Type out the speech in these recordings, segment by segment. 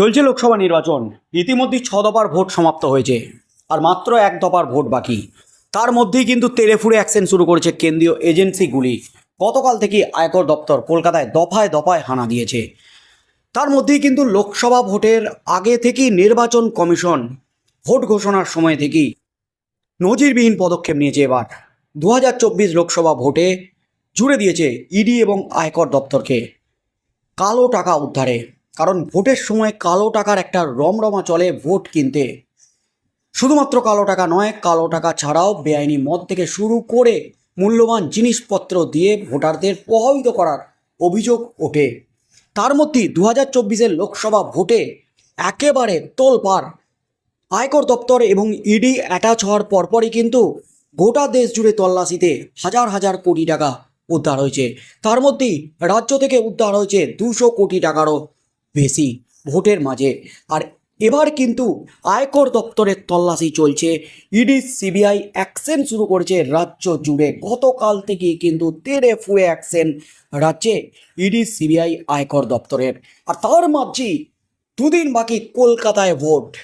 চলছে লোকসভা নির্বাচন। ইতিমধ্যে ছ দফার ভোট সমাপ্ত হয়েছে, আর মাত্র এক দফার ভোট বাকি। তার মধ্যেই কিন্তু তেড়ে ফুড়ে অ্যাকশন শুরু করেছে কেন্দ্রীয় এজেন্সিগুলি গতকাল থেকে আয়কর দপ্তর কলকাতায় দফায় দফায় হানা দিয়েছে। তার মধ্যেই কিন্তু লোকসভা ভোটের আগে থেকেই নির্বাচন কমিশন ভোট ঘোষণার সময় থেকেই নজিরবিহীন পদক্ষেপ নিয়েছে এবার। দু হাজার চব্বিশ লোকসভা ভোটে জুড়ে দিয়েছে ইডি এবং আয়কর দপ্তরকে। কালো টাকা উদ্ধারে। কারণ ভোটের সময় কালো টাকার একটা রমরমা চলে ভোট কিনতে। শুধুমাত্র কালো টাকা নয়, কালো টাকা ছাড়াও বেআইনি মদ থেকে শুরু করে মূল্যবান জিনিসপত্র দিয়ে ভোটারদের প্রভাবিত করার অভিযোগ ওঠে। তার মধ্যেই দু হাজার লোকসভা ভোটে একেবারে তোলপাড়। আয়কর দপ্তর এবং ইডি অ্যাটাচ হওয়ার পরপরই কিন্তু গোটা দেশ জুড়ে তল্লাশিতে হাজার হাজার কোটি টাকা উদ্ধার হয়েছে। তার মধ্যেই রাজ্য থেকে উদ্ধার হয়েছে দুশো কোটি টাকারও বেশি ভোটের মাঝে। আর এবার কিন্তু আয়কর দপ্তরের তল্লাশি চলছে। ইডি, সিবিআই অ্যাকশন শুরু করেছে রাজ্য জুড়ে। গতকাল থেকে কিন্তু তেড়ে ফুয়ে অ্যাকশন রাজ্যে ইডি, সিবিআই আয়কর দপ্তরের। আর তার মাঝেই দুদিন বাকি কলকাতায় ভোট।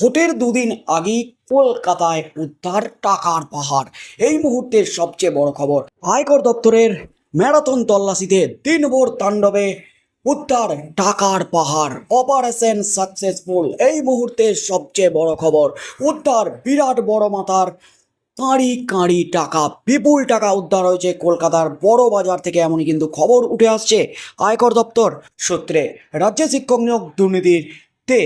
ভোটের দুদিন আগেই কলকাতায় উদ্ধার টাকার পাহাড়। এই মুহূর্তের সবচেয়ে বড় খবর, আয়কর দপ্তরের ম্যারাথন তল্লাশিতে দিনভর তাণ্ডবে উদ্ধার টাকার পাহাড় অপারেশন সাকসেসফুল এই মুহূর্তের সবচেয়ে বড় খবর, উদ্ধার বিরাট বড় মাথার কাঁড়ি কাঁড়ি টাকা, বিপুল টাকা উদ্ধার হয়েছে কলকাতার বড় বাজার থেকে, এমনই কিন্তু খবর উঠে আসছে আয়কর দপ্তর সূত্রে। রাজ্যে শিক্ষক নিয়োগ দুর্নীতিতে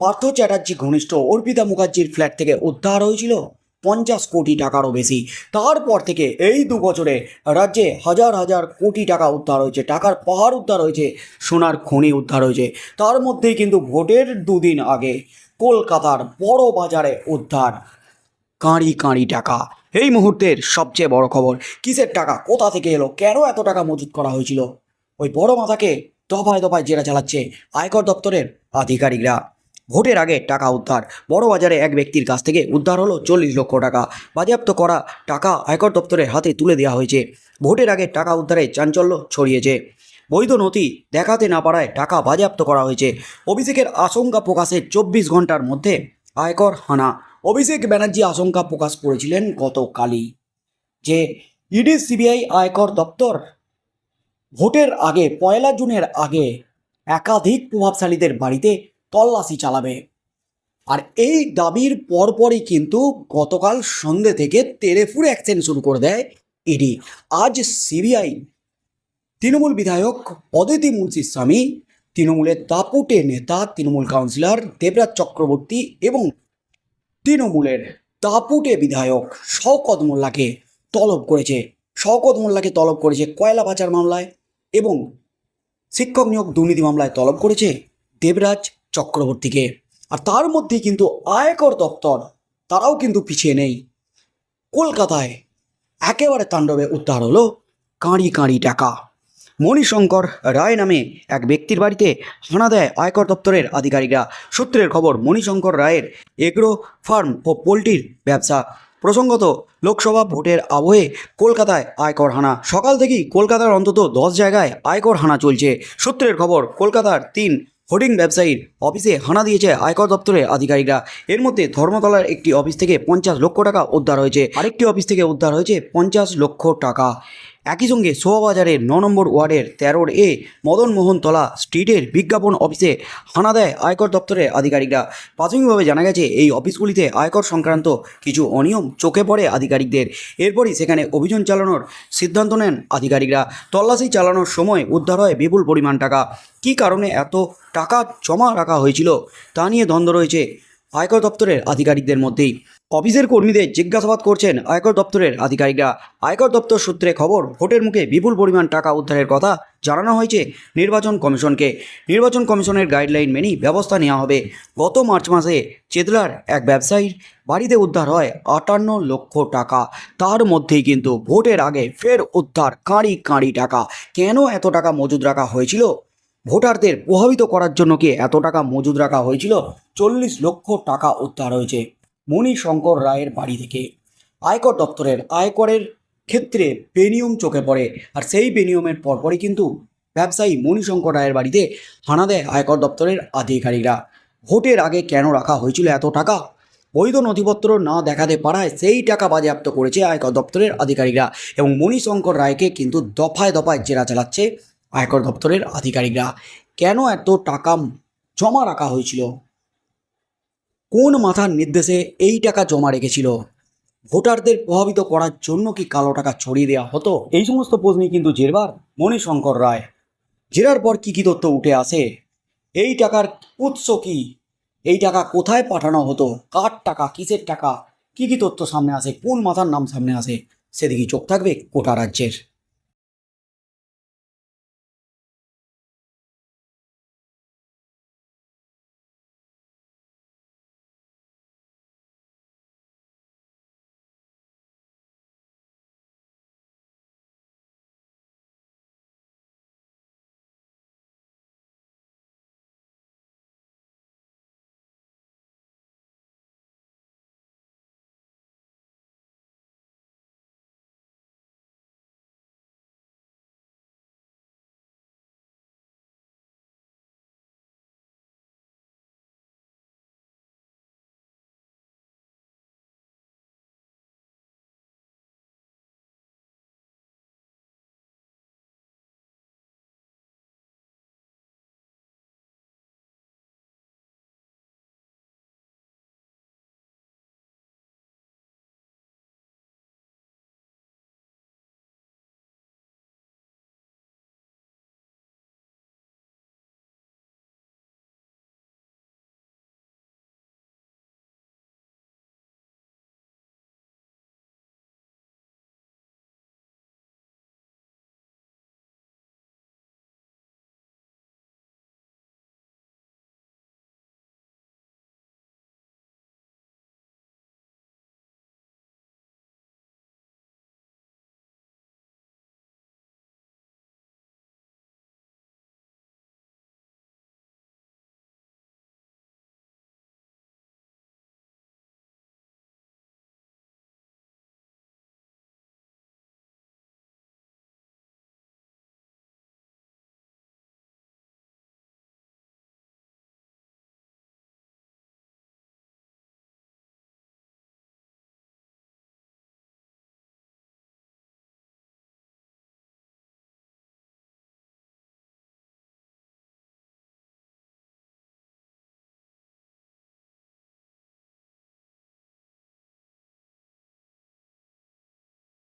পার্থ চ্যাটার্জি ঘনিষ্ঠ, অর্পিতা মুখার্জির ফ্ল্যাট থেকে উদ্ধার হয়েছিল। পঞ্চাশ কোটি টাকারও বেশি। তারপর থেকে এই দু বছরে রাজ্যে হাজার হাজার কোটি টাকা উদ্ধার হয়েছে, টাকার পাহাড় উদ্ধার হয়েছে, সোনার খনি উদ্ধার হয়েছে। তার মধ্যেই কিন্তু ভোটের দুদিন আগে কলকাতার বড় বাজারে উদ্ধার। কাঁড়ি কাঁড়ি টাকা। এই মুহূর্তের সবচেয়ে বড় খবর, কিসের টাকা, কোথা থেকে এলো, কেন এত টাকা মজুত করা হয়েছিল? ওই বড় মাথাকে দফায় দফায় জেরা চালাচ্ছে আয়কর দপ্তরের আধিকারিকরা। ভোটের আগে টাকা উদ্ধার। বড় বাজারে এক ব্যক্তির কাছ থেকে উদ্ধার হলো চল্লিশ লক্ষ টাকা। বাজেয়াপ্ত করা টাকা আয়কর দপ্তরের হাতে তুলে দেওয়া হয়েছে। ভোটের আগে টাকা উদ্ধারে চাঞ্চল্য ছড়িয়েছে। বৈধ নথি দেখাতে না পারায় টাকা বাজেয়াপ্ত করা হয়েছে। অভিষেকের আশঙ্কা প্রকাশের চব্বিশ ঘণ্টার মধ্যে আয়কর হানা। অভিষেক ব্যানার্জি আশঙ্কা প্রকাশ করেছিলেন গতকালই যে ইডি সিবিআই আয়কর দপ্তর ভোটের আগে পয়লা জুনের আগে একাধিক প্রভাবশালীদের বাড়িতে তল্লাশি চালাবে। আর এই দাবির পরপরই কিন্তু গতকাল সন্ধে থেকে তেরেফুরে অ্যাকশন শুরু করে দেয় ইডি আজ সিবিআই। তৃণমূল বিধায়ক অদিতি মুন্সির স্বামী তৃণমূলের দাপুটে নেতা, তৃণমূল কাউন্সিলর দেবরাজ চক্রবর্তী এবং তৃণমূলের দাপুটে বিধায়ক শওকত মোল্লাকে তলব করেছে। শওকত মোল্লাকে তলব করেছে কয়লা পাচার মামলায় এবং শিক্ষক নিয়োগ দুর্নীতি মামলায় তলব করেছে দেবরাজ চক্রবর্তীকে। আর তার মধ্যেই কিন্তু আয়কর দপ্তর, তারাও কিন্তু পিছিয়ে নেই। কলকাতায় একেবারে তাণ্ডবে উদ্ধার হলো কাঁড়ি কাঁড়ি টাকা। মণিশঙ্কর রায় নামে এক ব্যক্তির বাড়িতে হানা দেয় আয়কর দপ্তরের আধিকারিকরা। সূত্রের খবর, মণিশঙ্কর রায়ের এগ্রো ফার্ম ও পোলট্রির ব্যবসা। প্রসঙ্গত, লোকসভা ভোটের আবহে কলকাতায় আয়কর হানা। সকাল থেকেই কলকাতার অন্তত দশ জায়গায় আয়কর হানা চলছে। সূত্রের খবর, কলকাতার তিন হোর্ডিং ব্যবসায়ীর অফিসে হানা দিয়েছে আয়কর দপ্তরের আধিকারিকরা। এর মধ্যে ধর্মতলার একটি অফিস থেকে পঞ্চাশ লক্ষ টাকা উদ্ধার হয়েছে। আরেকটি অফিস থেকে উদ্ধার হয়েছে পঞ্চাশ লক্ষ টাকা। একই সঙ্গে শোভাবাজারের ন নম্বর ওয়ার্ডের তেরোর এ মদন মোহন তলা স্ট্রিটের বিজ্ঞাপন অফিসে হানা দেয় আয়কর দপ্তরের আধিকারিকরা। প্রাথমিকভাবে জানা গেছে, এই অফিসগুলিতে আয়কর সংক্রান্ত কিছু অনিয়ম চোখে পড়ে আধিকারিকদের। এরপরই সেখানে অভিযান চালানোর সিদ্ধান্ত নেন আধিকারিকরা। তল্লাশি চালানোর সময় উদ্ধার হয় বিপুল পরিমাণ টাকা। কী কারণে এত টাকা জমা রাখা হয়েছিল তা নিয়ে দ্বন্দ্ব রয়েছে আয়কর দপ্তরের আধিকারিকদের মধ্যেই। অফিসের কর্মীদের জিজ্ঞাসাবাদ করছেন আয়কর দপ্তরের আধিকারিকরা। আয়কর দপ্তর সূত্রে খবর, ভোটের মুখে বিপুল পরিমাণ টাকা উদ্ধারের কথা জানানো হয়েছে নির্বাচন কমিশনকে। নির্বাচন কমিশনের গাইডলাইন মেনেই ব্যবস্থা নেওয়া হবে। গত মার্চ মাসে চেতলার এক ব্যবসায়ীর বাড়িতে উদ্ধার হয় আটান্ন লক্ষ টাকা। তার মধ্যেই কিন্তু ভোটের আগে ফের উদ্ধার কাঁড়ি কাঁড়ি টাকা। কেন এত টাকা মজুদ রাখা হয়েছিল? ভোটারদের প্রভাবিত করার জন্য কি এত টাকা মজুদ রাখা হয়েছিল? চল্লিশ লক্ষ টাকা উদ্ধার হয়েছে। মণিশঙ্কর রায়ের বাড়ি থেকে। আয়কর দপ্তরের আয়করের ক্ষেত্রে বেনিয়ম চোখে পড়ে আর সেই বেনিয়মের পরপরই কিন্তু ব্যবসায়ী মণিশঙ্কর রায়ের বাড়িতে হানা দেয় আয়কর দপ্তরের আধিকারিকরা। ভোটের আগে কেন রাখা হয়েছিল এত টাকা? বৈধ নথিপত্র না দেখাতে পারায় সেই টাকা বাজেয়াপ্ত করেছে আয়কর দপ্তরের আধিকারিকরা এবং মণিশঙ্কর রায়কে কিন্তু দফায় দফায় জেরা চালাচ্ছে আয়কর দপ্তরের আধিকারিকরা। কেন এত টাকা জমা রাখা হয়েছিল? কোন মাথার নির্দেশে এই টাকা জমা রেখেছিল? ভোটারদের প্রভাবিত করার জন্য কি কালো টাকা ছড়িয়ে দেওয়া হতো? এই সমস্ত প্রশ্নই কিন্তু জেরবার মণিশঙ্কর রায়। জেরার পর কি কি তথ্য উঠে আসে? এই টাকার উৎস কি? এই টাকা কোথায় পাঠানো হতো? কার টাকা? কিসের টাকা? কি কি তথ্য সামনে আসে? কোন মাথার নাম সামনে আসে? সেদিকে চোখ থাকবে কোটা রাজ্যের।